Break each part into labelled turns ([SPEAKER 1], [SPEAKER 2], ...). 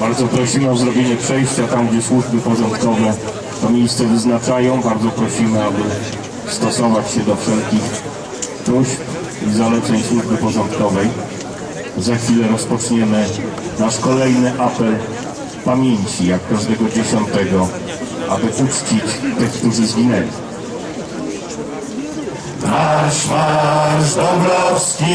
[SPEAKER 1] Bardzo prosimy o zrobienie przejścia tam, gdzie służby porządkowe to miejsce wyznaczają. Bardzo prosimy, aby stosować się do wszelkich próśb i zaleceń służby porządkowej. Za chwilę rozpoczniemy nasz kolejny apel pamięci, jak każdego dziesiątego, aby uczcić tych, którzy zginęli. Marsz, marsz Dąbrowski,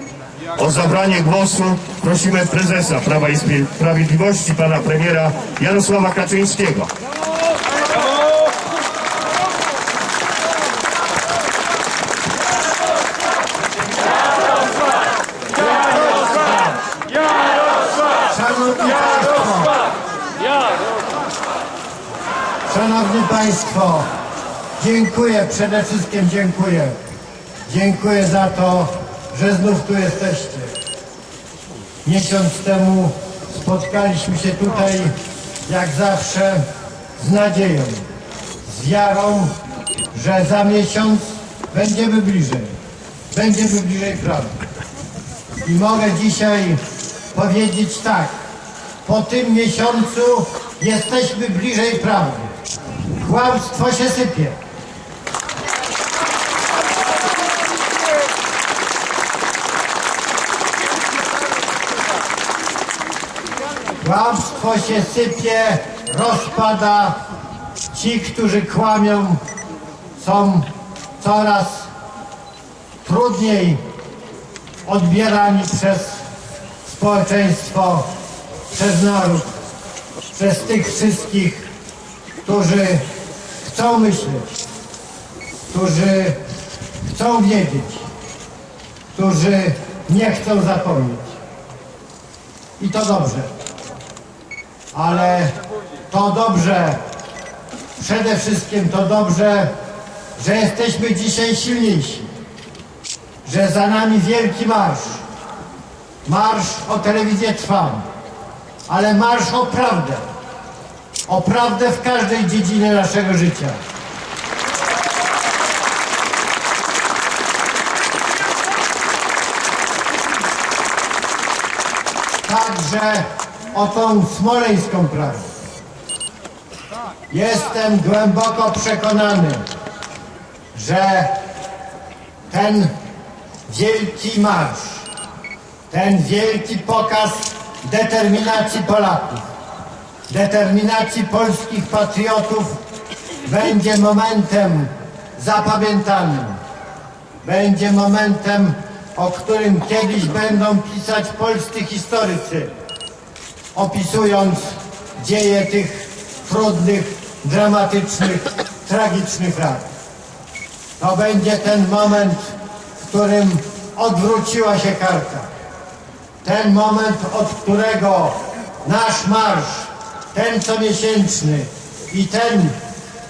[SPEAKER 1] O zabranie głosu prosimy prezesa Prawa i Sprawiedliwości, pana premiera Jarosława Kaczyńskiego.
[SPEAKER 2] Szanowni Państwo, dziękuję, przede wszystkim dziękuję. Dziękuję za to, że znów tu jesteście. Miesiąc temu spotkaliśmy się tutaj, jak zawsze, z nadzieją, z wiarą, że za miesiąc będziemy bliżej. Będziemy bliżej prawdy. I mogę dzisiaj powiedzieć tak. Po tym miesiącu jesteśmy bliżej prawdy. Kłamstwo się sypie. Kłamstwo się sypie, rozpada. Ci, którzy kłamią, są coraz trudniej odbierani przez społeczeństwo, przez naród, przez tych wszystkich, którzy chcą myśleć, którzy chcą wiedzieć, którzy nie chcą zapomnieć. I to dobrze. Ale to dobrze, przede wszystkim to dobrze, że jesteśmy dzisiaj silniejsi że za nami wielki marsz. Marsz o telewizję trwam, ale marsz o prawdę. O prawdę w każdej dziedzinie naszego życia. Także o tą smoleńską prawdę. Jestem głęboko przekonany, że ten wielki marsz, ten wielki pokaz determinacji Polaków, determinacji polskich patriotów będzie momentem zapamiętanym. Będzie momentem, o którym kiedyś będą pisać polscy historycy, opisując dzieje tych trudnych, dramatycznych, tragicznych lat. To będzie ten moment, w którym odwróciła się karta. Ten moment, od którego nasz marsz, ten comiesięczny i ten,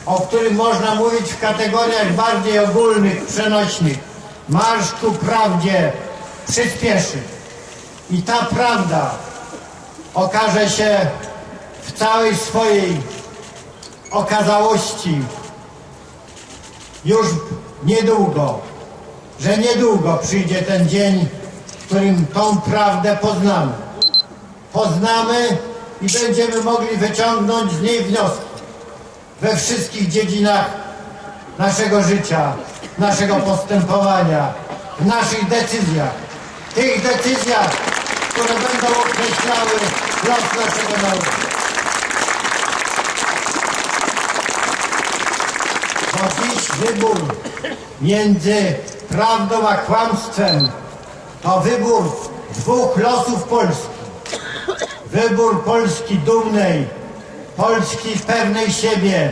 [SPEAKER 2] o którym można mówić w kategoriach bardziej ogólnych, przenośnych, marsz ku prawdzie przyspieszy. I ta prawda okaże się w całej swojej okazałości już niedługo, że niedługo przyjdzie ten dzień, w którym tą prawdę poznamy. Poznamy i będziemy mogli wyciągnąć z niej wnioski we wszystkich dziedzinach naszego życia, naszego postępowania, w naszych decyzjach. Tych decyzjach, które będą określały los naszego narodu. To dziś wybór między prawdą a kłamstwem to wybór dwóch losów Polski. Wybór Polski dumnej, Polski pewnej siebie,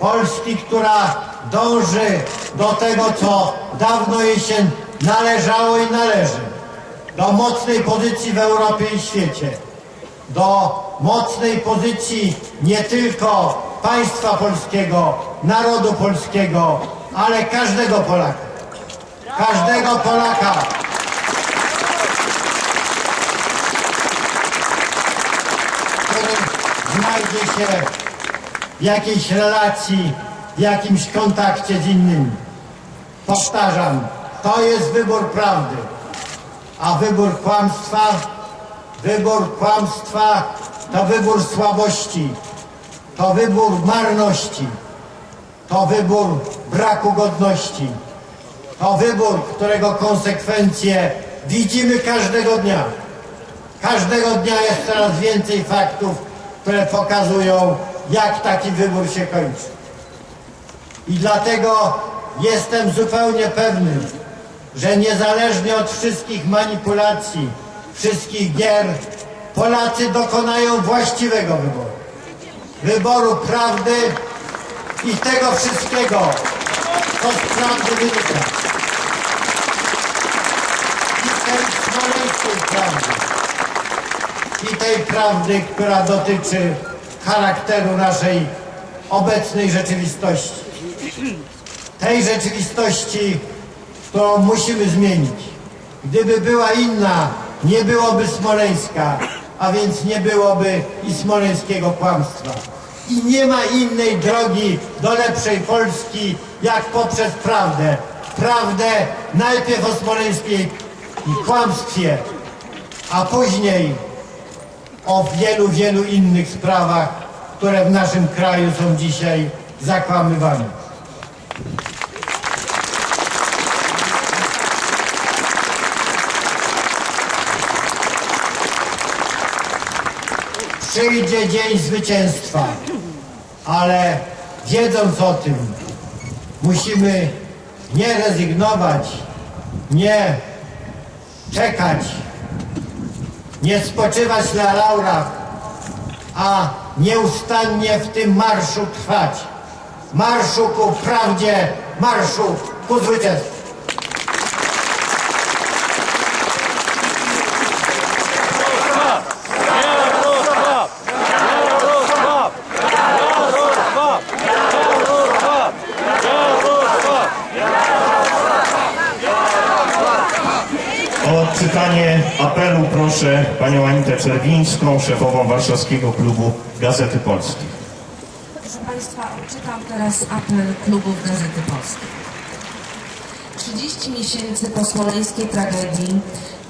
[SPEAKER 2] Polski, która dąży do tego, co dawno jej się należało i należy. Do mocnej pozycji w Europie i świecie. Do mocnej pozycji nie tylko państwa polskiego, narodu polskiego, ale każdego Polaka. Każdego Polaka. który znajdzie się w jakiejś relacji, w jakimś kontakcie z innymi. Powtarzam, to jest wybór prawdy, a wybór kłamstwa, wybór kłamstwa to wybór słabości, to wybór marności, to wybór braku godności, to wybór, którego konsekwencje widzimy każdego dnia. Każdego dnia jest coraz więcej faktów, które pokazują, jak taki wybór się kończy. I dlatego jestem zupełnie pewny, że niezależnie od wszystkich manipulacji, wszystkich gier, Polacy dokonają właściwego wyboru. Wyboru prawdy i tego wszystkiego, co z prawdy wynika. I tej smoleńskiej prawdy i tej prawdy, która dotyczy charakteru naszej obecnej rzeczywistości. Tej rzeczywistości, którą musimy zmienić. Gdyby była inna, nie byłoby Smoleńska, a więc nie byłoby i smoleńskiego kłamstwa. I nie ma innej drogi do lepszej Polski, jak poprzez prawdę. Prawdę najpierw o smoleńskiej kłamstwie, a później o wielu, wielu innych sprawach, które w naszym kraju są dzisiaj zakłamywane. Przyjdzie dzień zwycięstwa, ale wiedząc o tym, musimy nie rezygnować, nie czekać, nie spoczywać na laurach, a nieustannie w tym marszu trwać. Marszu ku prawdzie, marszu ku zwycięstwu.
[SPEAKER 3] Czerwińską, szefową warszawskiego klubu Gazety Polskiej.
[SPEAKER 4] Proszę Państwa, czytam teraz apel klubów Gazety Polskiej. 30 miesięcy po smoleńskiej tragedii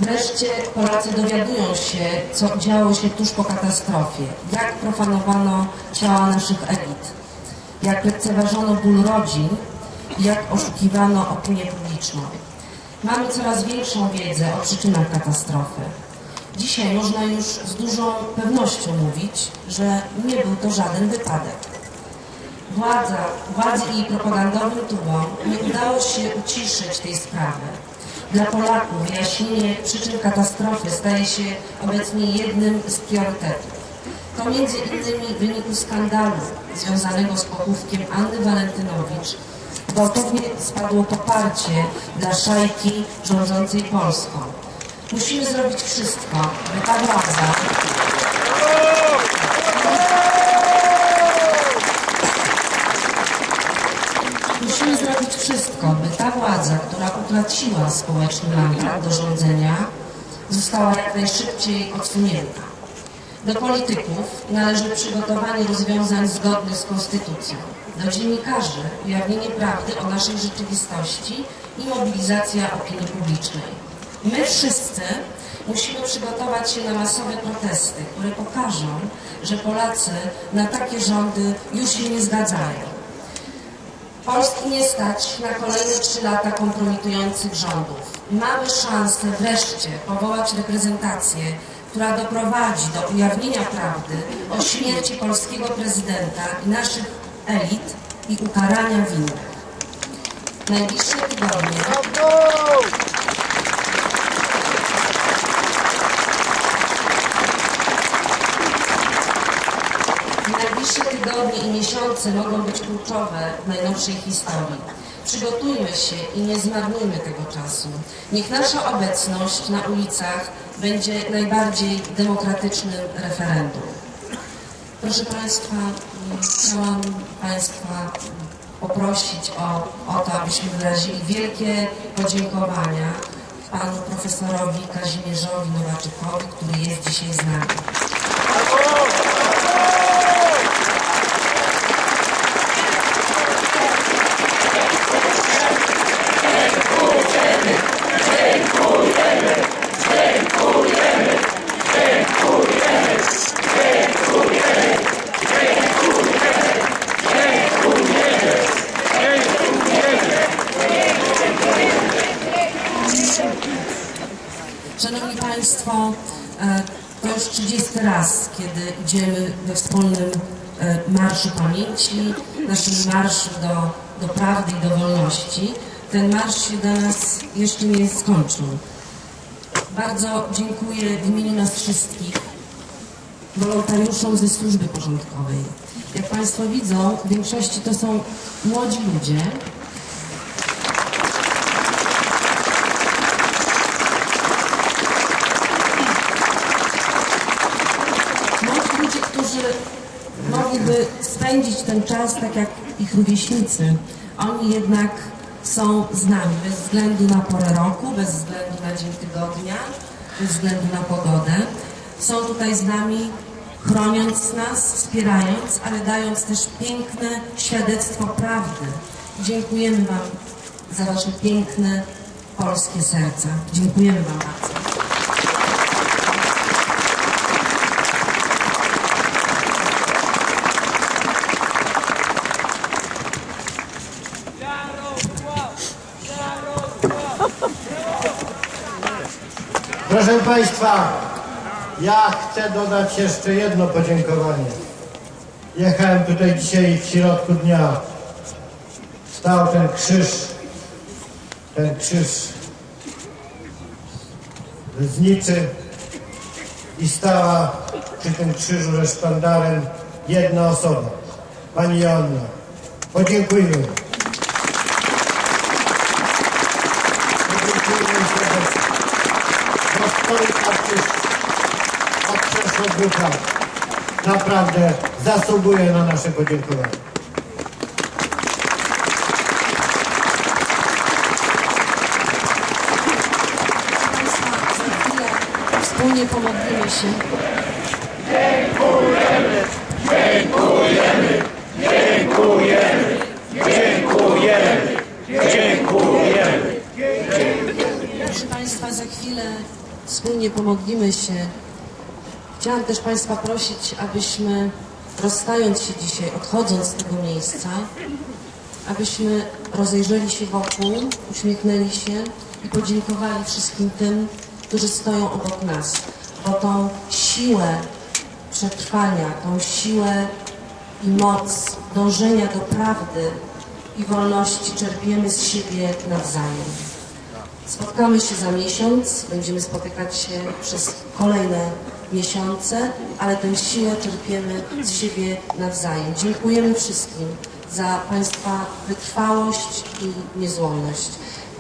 [SPEAKER 4] wreszcie Polacy dowiadują się, co działo się tuż po katastrofie, jak profanowano ciała naszych elit, jak lekceważono ból rodzin jak oszukiwano opinię publiczną. Mamy coraz większą wiedzę o przyczynach katastrofy. Dzisiaj można już z dużą pewnością mówić, że nie był to żaden wypadek. Władza, władzy i propagandowym tubom nie udało się uciszyć tej sprawy. Dla Polaków wyjaśnienie przyczyn katastrofy staje się obecnie jednym z priorytetów. To między innymi w wyniku skandalu związanego z pochówkiem Anny Walentynowicz gwałtownie spadło poparcie dla szajki rządzącej Polską. Musimy zrobić wszystko, by ta władza Musimy zrobić wszystko, by ta władza, która utraciła społeczny mandat do rządzenia, została jak najszybciej odsunięta. Do polityków należy przygotowanie rozwiązań zgodnych z konstytucją. Do dziennikarzy ujawnienie prawdy o naszej rzeczywistości i mobilizacja opinii publicznej. My wszyscy musimy przygotować się na masowe protesty, które pokażą, że Polacy na takie rządy już się nie zgadzają. Polski nie stać na kolejne trzy lata kompromitujących rządów. Mamy szansę wreszcie powołać reprezentację, która doprowadzi do ujawnienia prawdy o śmierci polskiego prezydenta i naszych elit i ukarania winnych. Najbliższe tygodnie Najbliższe tygodnie i miesiące mogą być kluczowe w najnowszej historii. Przygotujmy się i nie zmarnujmy tego czasu. Niech nasza obecność na ulicach będzie najbardziej demokratycznym referendum. Proszę Państwa, chciałam Państwa poprosić o, o to, abyśmy wyrazili wielkie podziękowania panu profesorowi Kazimierzowi Nowaczykowi, który jest dzisiaj z nami. Szanowni Państwo, e, to już 30 raz, kiedy idziemy we wspólnym e, Marszu Pamięci, naszym marszu do, do prawdy i do wolności. Ten marsz się dla nas jeszcze nie skończył. Bardzo dziękuję w imieniu nas wszystkich wolontariuszom ze służby porządkowej. Jak Państwo widzą, w większości to są młodzi ludzie, Młodzi ludzie, którzy mogliby spędzić ten czas tak jak ich rówieśnicy, oni jednak są z nami, bez względu na porę roku, bez względu na dzień tygodnia, bez względu na pogodę. Są tutaj z nami, chroniąc nas, wspierając, ale dając też piękne świadectwo prawdy. Dziękujemy Wam za Wasze piękne polskie serca. Dziękujemy Wam bardzo.
[SPEAKER 2] Proszę Państwa, ja chcę dodać jeszcze jedno podziękowanie. Jechałem tutaj dzisiaj w środku dnia. Stał ten krzyż, ten krzyż zniczy i stała przy tym krzyżu ze sztandarem jedna osoba, Pani Joanna. Podziękujmy serdecznie. Bo stoi artyst od lat. Naprawdę zasługuje na nasze podziękowanie.
[SPEAKER 4] Wspólnie pomodlimy się. Proszę Państwa, za chwilę wspólnie pomodlimy się. Chciałam też Państwa prosić, abyśmy rozstając się dzisiaj, odchodząc z tego miejsca, abyśmy rozejrzeli się wokół, uśmiechnęli się i podziękowali wszystkim tym, którzy stoją obok nas, bo tą siłę przetrwania, tą siłę i moc dążenia do prawdy i wolności czerpiemy z siebie nawzajem. Spotkamy się za miesiąc, będziemy spotykać się przez kolejne miesiące, ale tę siłę czerpiemy z siebie nawzajem. Dziękujemy wszystkim za Państwa wytrwałość i niezłomność.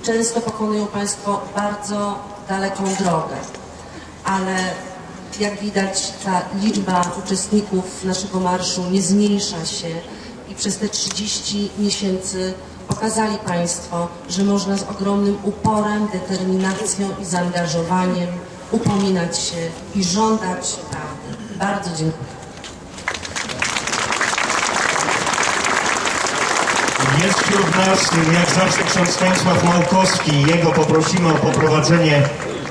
[SPEAKER 4] Często pokonują Państwo bardzo daleką drogę, ale jak widać ta liczba uczestników naszego marszu nie zmniejsza się i przez te 30 miesięcy pokazali Państwo, że można z ogromnym uporem, determinacją i zaangażowaniem upominać się i żądać prawdy. Bardzo dziękuję.
[SPEAKER 5] Jest wśród nas, jak zawsze, ksiądz Stanisław Małkowski. Jego poprosimy o poprowadzenie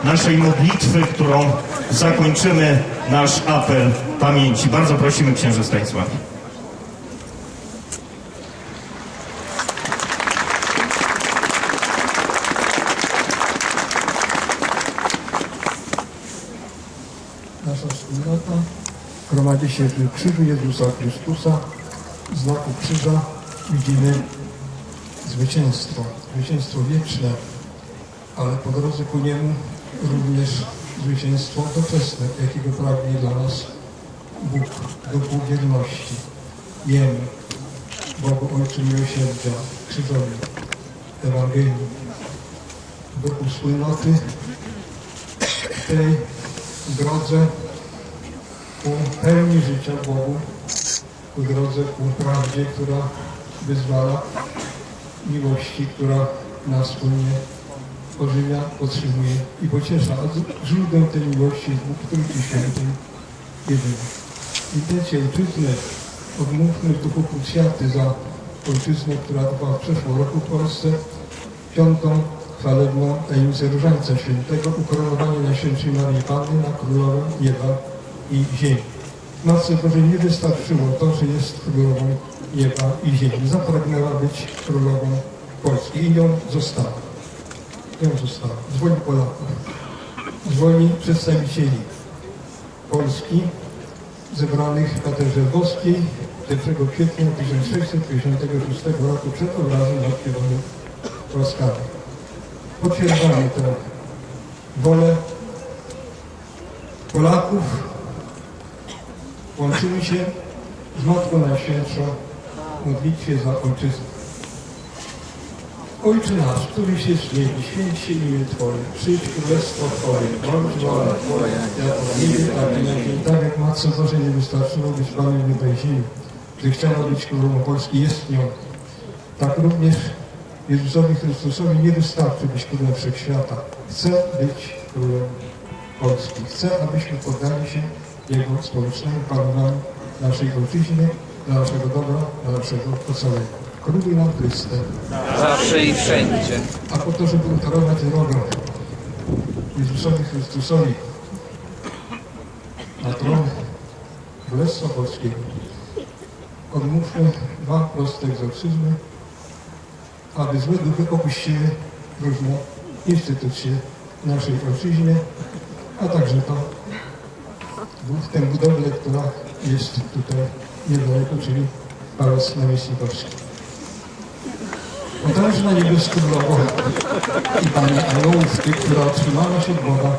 [SPEAKER 5] naszej modlitwy, którą zakończymy nasz apel pamięci. Bardzo prosimy księże Stanisław.
[SPEAKER 6] Nasza wspólnota gromadzi się krzyżu Jezusa Chrystusa. W znaku krzyża widzimy zwycięstwo, zwycięstwo wieczne, ale po drodze ku niemu również zwycięstwo doczesne, jakiego pragnie dla nas Bóg do wierności. Jemu, Bogu Ojcu Miłosierdzia, krzyżowi, Ewangelii, duchu wspólnoty tej drodze ku pełni życia Bogu ku drodze, ku prawdzie, która wyzwala, miłości, która nas wspólnie ożywia, podtrzymuje i pociesza. A źródłem tej miłości jest Bóg Trójcy Świętej, jedyny. Intencję ojczyzny odmówmy w duchu krucjaty za ojczyznę, która była w przeszłym roku w Polsce, piątą chwalebną tajemnicę Różańca Świętego, ukoronowanie Najświętszej Maryi Panny na Królową Nieba i Ziemi. Matce Bożej nie wystarczyło to, że jest Królową Nieba i Ziemi. Zapragnęła być Królową Polski i nią została. Nią została. Z woli Polaków. Z woli przedstawicieli Polski zebranych w Katedrze Boskiej 1 kwietnia 1656 roku przed obrazem odkrywanym łaskawy. Potwierdzamy tę wolę Polaków. Łączymy się z Matką Najświętszą w modlitwie za ojczyznę. Ojcze nasz, któryś jest w niebie, święć się imię Twoje, przyjdź królestwo Twoje, bądź wola Twoja, jak w niebie, tak i na ziemi. Tak jak Matce Bożej nie wystarczyło być Panem nieba i ziemi, gdy chciała być królową Polski, jest nią. Tak również Jezusowi Chrystusowi nie wystarczy być królem wszechświata. Chce być królem Polski. Chce, abyśmy poddali się Jego społecznemu panowaniu naszej ojczyzny, dla naszego dobra, dla naszego ocalenia. Króluj nam Chryste.
[SPEAKER 7] Zawsze i wszędzie.
[SPEAKER 6] A po to, żeby utorować drogę Jezusowi Chrystusowi na tron Królestwa Polskiego, odmówmy dwa proste egzorcyzmy, aby złe duchy opuściły różne instytucje naszej ojczyźnie, a także to, tę budowlę, która jest tutaj niedaleko, czyli Pałac Namiestnikowski. Potężna niebieską drogą i Pani aniołów, która otrzymała się od Boga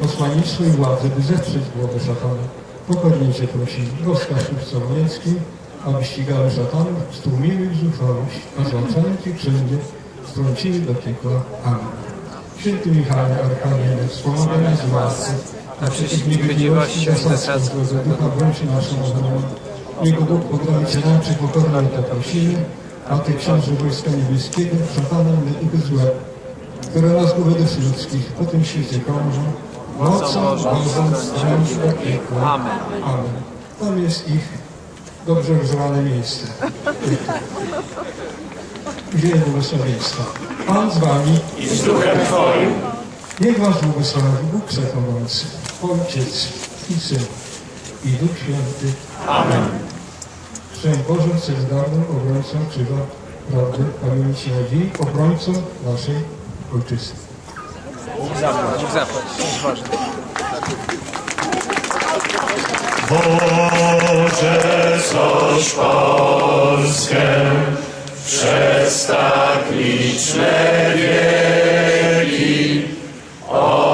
[SPEAKER 6] posłannictwo i władzę, by zetrzeć głowę szatana. Pokornie Cię prosimy, rozkaż Niemieckim, aby ścigały szatanów, stłumiły ich zuchwałość, a ich wszędzie, strąciły do piekła. Amen. Święty Michale, Arkadienie, wspomagaj nas w łasce, a przeciw niegodziwości zasadzką w drodze Ducha bądź naszą obroną. Niego Bóg nam, czy pokornie to prosimy, a Ty, Książę Wojska Niebieskiego, szatanem i duchy złe, które nas głowy ludzkich po tym świecie krążą, mocą Bożą strąć do piekła.
[SPEAKER 7] Amen.
[SPEAKER 6] Amen. Tam jest ich dobrze rozwane miejsce. Wzięli błogosławieństwa. Pan z Wami i z duchem Twoim. Niech Was błogosławi Bóg Wszechmogący, Ojciec i Syn i Duch Święty. Amen. Szczęść Boże, cezdarnym obrońcą krzyża prawdy, pamięci nadziei, obrońcą naszej ojczyzny.
[SPEAKER 7] Bóg zapłać. Ważne.
[SPEAKER 1] Boże, coś Polskę przez tak liczne wieki. otaczał